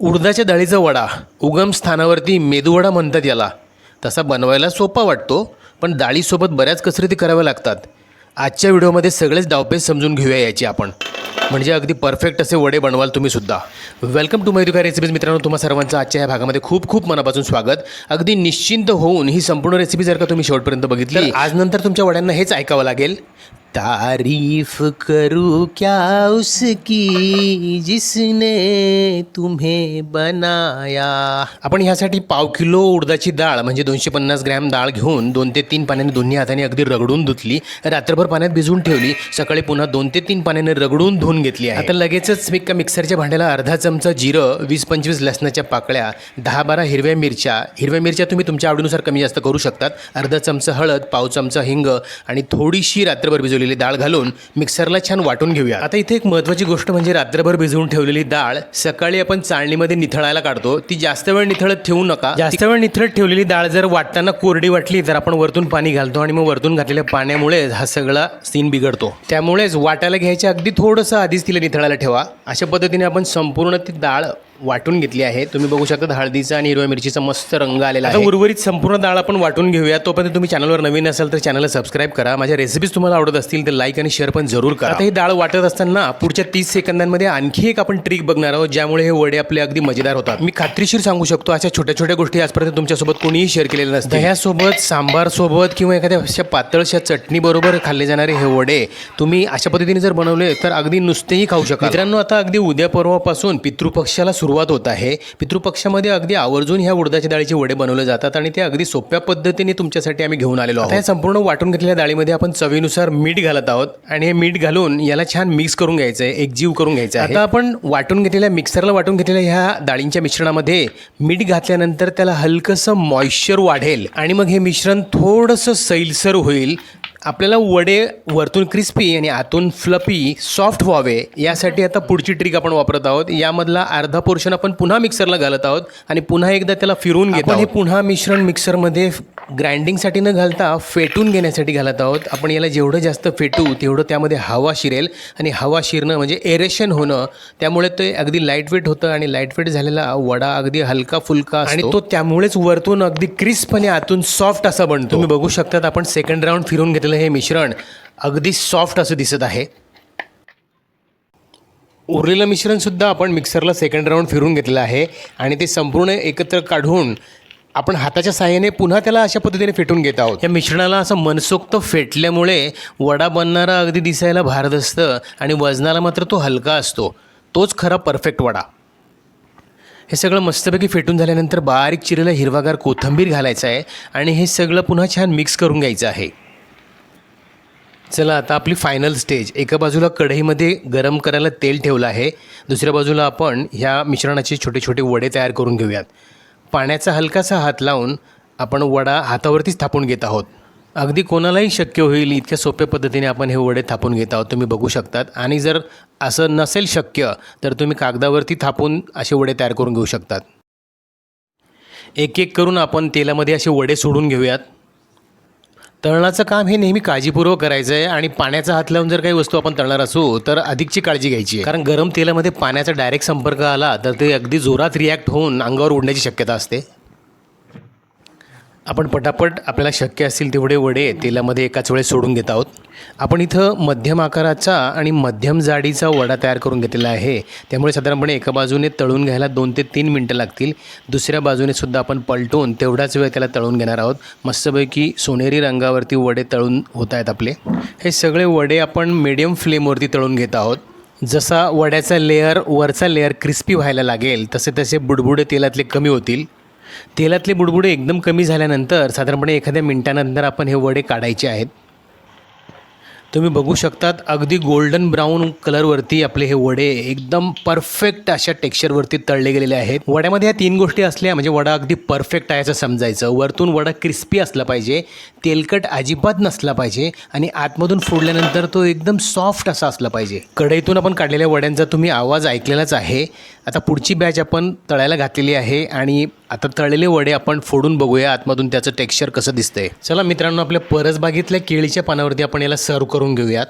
उडदाच्या डाळीचा वडा. उगम स्थानावरती मेदूवडा म्हणतात याला. तसा बनवायला सोपा वाटतो पण डाळीसोबत बऱ्याच कसरती कराव्या लागतात. आजच्या व्हिडिओमध्ये सगळेच डावपेच समजून घेऊया याची आपण. म्हणजे अगदी परफेक्ट असे वडे बनवाल तुम्ही सुद्धा. वेलकम टू मैदुका रेसिपीज मित्रांनो तुम्हा सर्वांचं आजच्या या भागामध्ये खूप खूप मनापासून स्वागत. अगदी निश्चिंत होऊन ही संपूर्ण रेसिपी जर का तुम्ही शेवटपर्यंत बघितली आज नंतर तुमच्या वड्यांना हेच ऐकावं लागेल. तारीफ करू क्या उसकी जिसने तुम्हें बनाया? आपण ह्यासाठी पाव किलो उडदाची डाळ म्हणजे दोनशे पन्नास ग्रॅम डाळ घेऊन दोन ते तीन पाण्याने दोन्ही हाताने अगदी रगडून धुतली रात्रभर पाण्यात भिजवून ठेवली सकाळी पुन्हा दोन ते तीन पाण्याने रगडून धुवून घेतली आहे. आता लगेचच मी का मिक्सरच्या भांड्याला अर्धा चमचा जिरं वीस पंचवीस लसणाच्या पाकळ्या दहा बारा हिरव्या मिरच्या हिरव्या मिरच्या तुम्ही तुमच्या आवडीनुसार कमी जास्त करू शकतात अर्धा चमचा हळद पाव चमचा हिंग आणि थोडीशी रात्रभर भिजवली भिजवलेली डाळ घालून मिक्सरला छान वाटून घेऊया. आता इथे एक महत्त्वाची गोष्ट म्हणजे रात्रभर भिजवून ठेवलेली डाळ सकाळी आपण चाळणीमध्ये निथळायला काढतो. ती जास्त वेळ निथळत ठेवू नका. जास्त वेळ निथळत ठेवलेली डाळ जर वाटताना कोरडी वाटली तर आपण वरतून पाणी घालतो आणि मग वरतून घातलेल्या पाण्यामुळे हा सगळा सीन बिघडतो. त्यामुळेच वाटायला घ्यायच्या अगदी थोडंसं आधीच तिला निथळायला ठेवा. अशा पद्धतीने आपण संपूर्ण ती डाळ वाटून घेतली आहे. तुम्ही बघू शकता हळदीचा आणि हिरव्या मिरचीचा मस्त रंग आलेला आहे. उर्वरित संपूर्ण डाळ आपण वाटून घेऊया. तोपर्यंत तुम्ही चॅनलवर नवीन असाल तर चॅनलला सबस्क्राईब करा. माझ्या रेसिपीज तुम्हाला आवडत असतील तर लाईक आणि शेअर पण जरूर करा. आता ही डाळ वाटत असताना पुढच्या तीस सेकंदांमध्ये आणखी एक आपण ट्रिक बघणार आहोत ज्यामुळे हे वडे आपले अगदी मजेदार होतात. मी खात्रीशीर सांगू शकतो अशा छोट्या छोट्या गोष्टी आजपर्यंत तुमच्यासोबत कोणीही शेअर केलेल्या नसतात दह्यासोबत सांबार सोबत किंवा एखाद्या अशा पातळशा चटणी बरोबर खाल्ले जाणारे हे वडे तुम्ही अशा पद्धतीने जर बनवले तर अगदी नुसतेही खाऊ शकता मित्रांनो आता अगदी उद्या परवापासून पितृपक्षाला सुरुवात होत आहे. पितृपक्षामध्ये अगदी आवर्जून ह्या उडदाच्या डाळीचे वडे बनवले जातात आणि ते अगदी सोप्या पद्धतीने तुमच्यासाठी आम्ही घेऊन आलेलो आहोत. संपूर्ण वाटून घेतलेल्या डाळीमध्ये आपण चवीनुसार मीठ घालत आहोत आणि हे मीठ घालून याला छान मिक्स करून घ्यायचं आहे एकजीव करून घ्यायचं आहे. आता आपण वाटून घेतलेल्या मिक्सरला वाटून घेतलेल्या ह्या डाळींच्या मिश्रणामध्ये मीठ घातल्यानंतर त्याला हलकंसं मॉइश्चर वाढेल आणि मग हे मिश्रण थोडंसं सैलसर होईल. आपल्याला वडे वरतून क्रिस्पी आणि आतून फ्लपी सॉफ्ट व्हावे यासाठी आता पुढची ट्रिक आपण वापरत आहोत. यामधला अर्धा पोर्शन आपण पुन्हा मिक्सरला घालत आहोत आणि पुन्हा एकदा त्याला फिरून घेतो हे पुन्हा मिश्रण मिक्सरमध्ये ग्राइंडिंगसाठी न घालता फेटून घेण्यासाठी घालत आहोत. आपण याला जेवढं जास्त फेटू तेवढं त्यामध्ये हवा शिरेल. आणि हवा शिरणं म्हणजे एरेशन होणं. त्यामुळे ते अगदी लाइट वेट होतं आणि लाइट वेट झालेला वडा अगदी हलका फुलका आणि तो त्यामुळेच वरतून अगदी क्रिस्प आणि आतून सॉफ्ट असा बनतो. तुम्ही बघू शकतात आपण सेकंड राऊंड फिरून घेतलेलं हे मिश्रण अगदी सॉफ्ट असं दिसत आहे. उरलेलं मिश्रणसुद्धा आपण मिक्सरला सेकंड राऊंड फिरून घेतलेलं आहे आणि ते संपूर्ण एकत्र काढून आपण हाताच्या सहाय्याने पुन्हा त्याला अशा पद्धतीने फेटून घेत आहोत. या मिश्रणाला असं मनसोक्त फेटल्यामुळे वडा बनणारा अगदी दिसायला भारत असतं आणि वजनाला मात्र तो हलका असतो. तोच खरा परफेक्ट वडा. हे सगळं मस्तपैकी फेटून झाल्यानंतर बारीक चिरेला हिरवागार कोथिंबीर घालायचं आहे आणि हे सगळं पुन्हा छान मिक्स करून घ्यायचं आहे. चला आता आपली फायनल स्टेज एका बाजूला कढईमध्ये गरम करायला तेल ठेवलं आहे. दुसऱ्या बाजूला आपण ह्या मिश्रणाचे छोटे छोटे वडे तयार करून घेऊयात. पाण्याचा हलकासा हात लावून आपण वडा हातावरतीच थापून घेत आहोत. अगदी कोणालाही शक्य होईल इतक्या सोप्या पद्धतीने आपण हे वडे थापून घेत आहोत. तुम्ही बघू शकतात. आणि जर असं नसेल शक्य तर तुम्ही कागदावरती थापून असे वडे तयार करून घेऊ शकतात. एक एक करून आपण तेलामध्ये असे वडे सोडून घेऊयात. तळणाचं काम हे नेहमी काळजीपूर्वक करायचं आहे आणि पाण्याचा हात लावून जर काही वस्तू आपण तळणार असू तर अधिकची काळजी घ्यायची आहे. कारण गरम तेलामध्ये पाण्याचा डायरेक्ट संपर्क आला तर ते अगदी जोरात रिॲक्ट होऊन अंगावर उडण्याची शक्यता असते. आपण पटापट आपल्याला शक्य असतील तेवढे वडे तेलामध्ये एकाच वेळेस सोडून घेत आहोत. आपण इथं मध्यम आकाराचा आणि मध्यम जाडीचा वडा तयार करून घेतलेला आहे. त्यामुळे साधारणपणे एका बाजूने तळून घ्यायला दोन ते तीन मिनटं लागतील. दुसऱ्या बाजूने सुद्धा आपण पलटून तेवढाच वेळ त्याला तळून घेणार आहोत. मस्तपैकी सोनेरी रंगावरती वडे तळून होत आहेत आपले. हे सगळे वडे आपण मिडियम फ्लेमवरती तळून घेत आहोत. जसा वड्याचा लेअर वरचा लेअर क्रिस्पी व्हायला लागेल तसे तसे बुडबुडे तेलातले कमी होतील. तेलातले बुडबुडे एकदम कमी झाल्यानंतर साधारणपणे एखाद्या मिनटानंतर आपण हे वडे काढायचे आहेत. तुम्ही बघू शकतात अगदी गोल्डन ब्राऊन कलरवरती आपले हे वडे एकदम परफेक्ट अशा टेक्स्चरवरती तळले गेलेले आहेत. वड्यामध्ये ह्या तीन गोष्टी असल्या म्हणजे वडा अगदी परफेक्ट आहे असं समजायचं. वरतून वडा क्रिस्पी असला पाहिजे तेलकट अजिबात नसला पाहिजे आणि आतमधून फोडल्यानंतर तो एकदम सॉफ्ट असा असला पाहिजे. कढईतून आपण काढलेल्या वड्यांचा तुम्ही आवाज ऐकलेलाच आहे. आता पुढची बॅच आपण तळायला घातलेली आहे आणि आता तळलेले वडे आपण फोडून बघूया. आतमधून त्याचं टेक्स्चर कसं दिसतंय. चला मित्रांनो आपल्या परसबागेतल्या केळीच्या पानावरती आपण याला सर्व करून घेऊयात.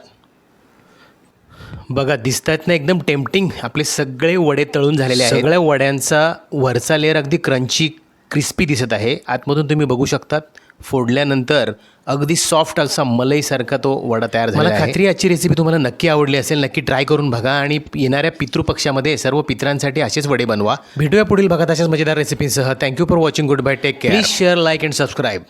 बघा दिसत आहेत ना एकदम टेम्पटिंग आपले सगळे वडे तळून झालेले आहेत. सगळ्या वड्यांचा वरचा लेअर अगदी क्रंची क्रिस्पी दिसत आहे. आतमधून तुम्ही बघू शकतात. फोडल्यानंतर अगदी सॉफ्ट असा मलईसारखा तो वडा तयार झाला मला खात्री आजची रेसिपी तुम्हाला नक्की आवडली असेल नक्की ट्राय करून बघा आणि येणाऱ्या पितृपक्षामध्ये सर्व पित्रांसाठी असेच वडे बनवा. भेटूया पुढील भागात अशाच मजेदार रेसिपीसह thank you for watching good bye take care please share like and subscribe